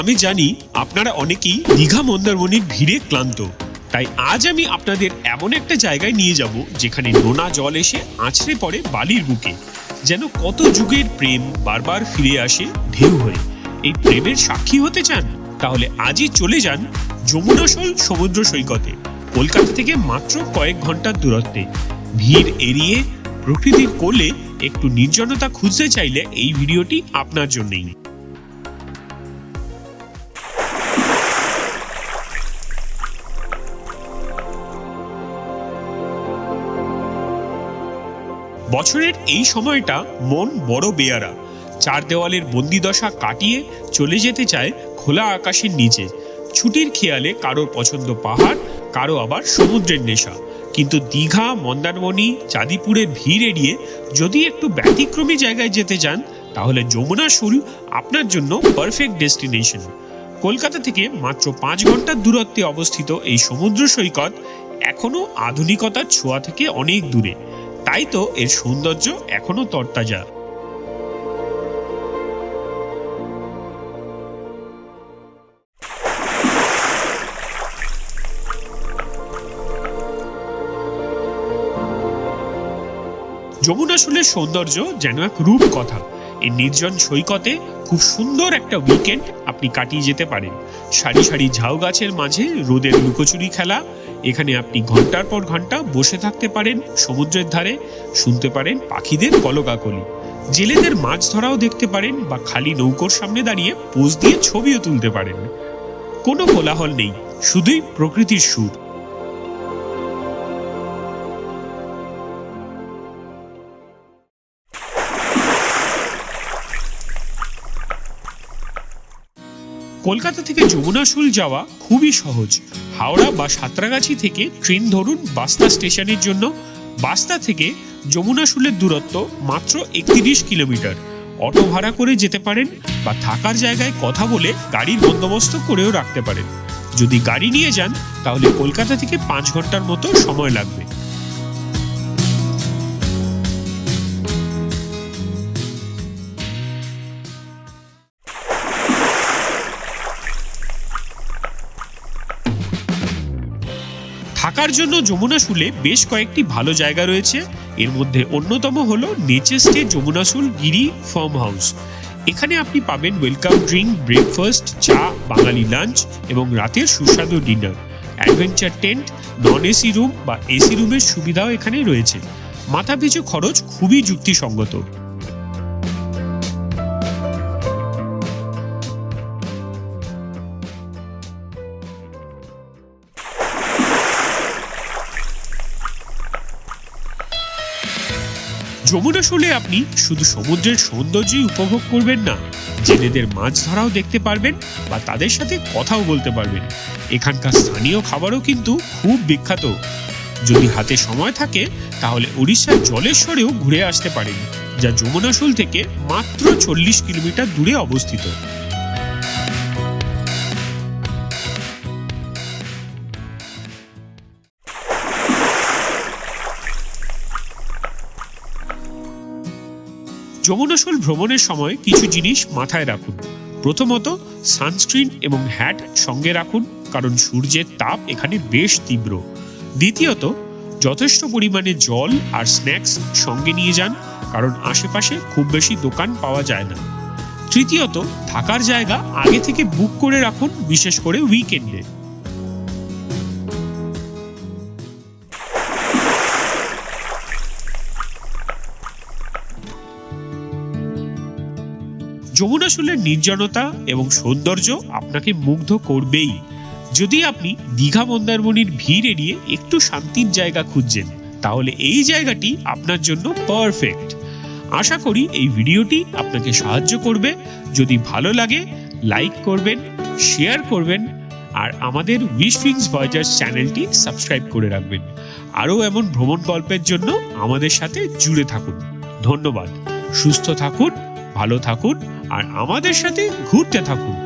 আমি জানি আপনারা অনেকেই দীঘা মন্দারমণির ভিড়ে ক্লান্ত। তাই আজ আমি আপনাদের এমন একটা জায়গায় নিয়ে যাব যেখানে নোনা জল এসে আছড়ে পড়ে বালির বুকে। যেন কত যুগের প্রেম বারবার ফিরে আসে ঢেউ হয়ে। এই প্রেমের সাক্ষী হতে চান? তাহলে আজই চলে যান যমুনাসল সমুদ্র সৈকতে, কলকাতা থেকে মাত্র কয়েক ঘণ্টার দূরত্বে। ভিড় এড়িয়ে প্রকৃতির কোলে একটু নির্জনতা খুঁজতে চাইলে এই ভিডিওটি আপনার জন্যই। বছরের এই সময়টা মন বড় বেয়ারা। চার দেওয়ালের বন্দিদশা কাটিয়ে চলে যেতে চায় খোলা আকাশের নিচে। ছুটির খেয়ালে কারোর পছন্দ পাহাড়, কারও আবার সমুদ্রের নেশা। কিন্তু দীঘা, মন্দারমণি, চাঁদিপুরের ভিড় এড়িয়ে যদি একটু ব্যতিক্রমী জায়গায় যেতে চান তাহলে যমুনা শুল আপনার জন্য পারফেক্ট ডেস্টিনেশন কলকাতা থেকে মাত্র পাঁচ ঘণ্টার দূরত্বে অবস্থিত এই সমুদ্র সৈকত এখনও আধুনিকতার ছোঁয়া থেকে অনেক দূরে। তাই তো এর সৌন্দর্য এখনও তরতাজা। যমুনাশুলের সৌন্দর্য যেন এক রূপ কথা এই নির্জন সৈকতে খুব সুন্দর একটা উইকেন্ড আপনি কাটিয়ে যেতে পারেন। সারি সারি ঝাউ গাছের মাঝে রোদের লুকোচুরি খেলা এখানে আপনি ঘণ্টার পর ঘণ্টা বসে থাকতে পারেন সমুদ্রের ধারে, শুনতে পারেন পাখিদের কলকাকলি। জেলেদের মাছ ধরাও দেখতে পারেন বা খালি নৌকোর সামনে দাঁড়িয়ে পোজ দিয়ে ছবিও তুলতে পারেন। কোনো কোলাহল নেই, শুধুই প্রকৃতির সুর। কলকাতা থেকে যমুনাশুল যাওয়া খুবই সহজ। হাওড়া বা সাঁতরাগাছি থেকে ট্রেন ধরুন বাস্তা স্টেশনের জন্য। বাস্তা থেকে যমুনা শুলের দূরত্ব মাত্র একত্রিশ কিলোমিটার। অটো ভাড়া করে যেতে পারেন বা থাকার জায়গায় কথা বলে গাড়ির বন্দোবস্ত করেও রাখতে পারেন। যদি গাড়ি নিয়ে যান, তাহলে কলকাতা থেকে পাঁচ ঘণ্টার মতো সময় লাগবে। থাকার জন্য যমুনা শুলে বেশ কয়েকটি ভালো জায়গা রয়েছে। এর মধ্যে অন্যতম হল নেচে স্টে যমুনাশুল গিরি ফার্ম হাউস। এখানে আপনি পাবেন ওয়েলকাম ড্রিঙ্ক, ব্রেকফাস্ট, চা, বাঙালি লাঞ্চ এবং রাতের সুস্বাদু dinner. Adventure tent, non AC room বা এসি রুমের সুবিধাও এখানে রয়েছে। মাথাপিছু খরচ খুবই যুক্তিসঙ্গত। যমুনা শুলে আপনি শুধু সমুদ্রের সৌন্দর্যই উপভোগ করবেন না, জেলেদের মাছ ধরাও দেখতে পারবেন বা তাদের সাথে কথাও বলতে পারবেন। এখানকার স্থানীয় খাবারও কিন্তু খুব বিখ্যাত। যদি হাতে সময় থাকে, তাহলে উড়িষ্যার জলেশ্বরেও ঘুরে আসতে পারেন, যা যমুনাশুল থেকে মাত্র চল্লিশ কিলোমিটার দূরে অবস্থিত। যমুনাশুল ভ্রমণের সময় কিছু জিনিস মাথায় রাখুন। প্রথমত, সানস্ক্রিন এবং হ্যাট সঙ্গে রাখুন, কারণ সূর্যের তাপ এখানে বেশ তীব্র। দ্বিতীয়ত, যথেষ্ট পরিমাণে জল আর স্ন্যাক্স সঙ্গে নিয়ে যান, কারণ আশেপাশে খুব বেশি দোকান পাওয়া যায় না। তৃতীয়ত, থাকার জায়গা আগে থেকে বুক করে রাখুন, বিশেষ করে উইকেন্ডে। যমুনাশুলের নির্জনতা এবং সৌন্দর্য আপনাকে মুগ্ধ করবেই। যদি আপনি দীঘা মন্দারমণির ভিড় এড়িয়ে একটু শান্তির জায়গা খুঁজছেন, তাহলে এই জায়গাটি আপনার জন্য পারফেক্ট আশা করি এই ভিডিওটি আপনাকে সাহায্য করবে। যদি ভালো লাগে লাইক করবেন শেয়ার করবেন, আর আমাদের উইশ ফিংস ভয়েজার্স চ্যানেলটি সাবস্ক্রাইব করে রাখবেন। আরও এমন ভ্রমণ গল্পের জন্য আমাদের সাথে জুড়ে থাকুন। ধন্যবাদ। সুস্থ থাকুন ভালো থাকুন আর আমাদের সাথে ঘুরতে থাকুন।